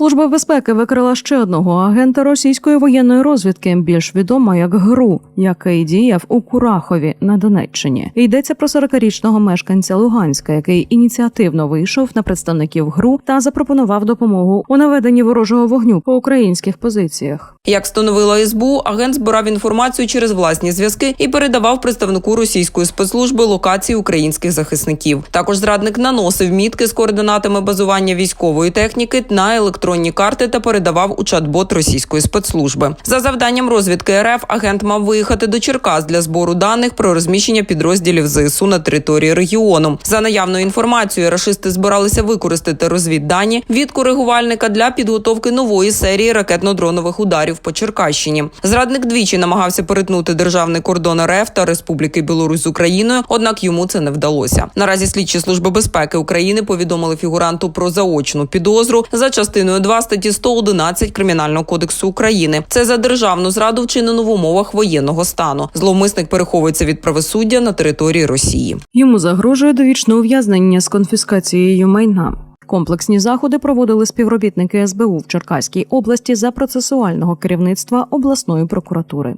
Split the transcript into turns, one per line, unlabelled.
Служба безпеки викрила ще одного агента російської воєнної розвідки, більш відомо як ГРУ, який діяв у Курахові на Донеччині. Йдеться про 40-річного мешканця Луганська, який ініціативно вийшов на представників ГРУ та запропонував допомогу у наведенні ворожого вогню по українських позиціях.
Як встановила СБУ, агент збирав інформацію через власні зв'язки і передавав представнику російської спецслужби локації українських захисників. Також зрадник наносив мітки з координатами базування військової техніки на електронні карти та передавав у чат-бот російської спецслужби. За завданням розвідки РФ агент мав виїхати до Черкас для збору даних про розміщення підрозділів ЗСУ на території регіону. За наявною інформацією, рашисти збиралися використати розвіддані від коригувальника для підготовки нової серії ракетно-дронових ударів по Черкащині. Зрадник двічі намагався перетнути державний кордон РФ та Республіки Білорусь з Україною, однак йому це не вдалося. Наразі слідчі служби безпеки України повідомили фігуранту про заочну підозру за частиною 2 статті 111 Кримінального кодексу України. Це за державну зраду вчинену в умовах воєнного стану. Зловмисник переховується від правосуддя на території Росії.
Йому загрожує довічне ув'язнення з конфіскацією майна. Комплексні заходи проводили співробітники СБУ в Черкаській області за процесуального керівництва обласної прокуратури.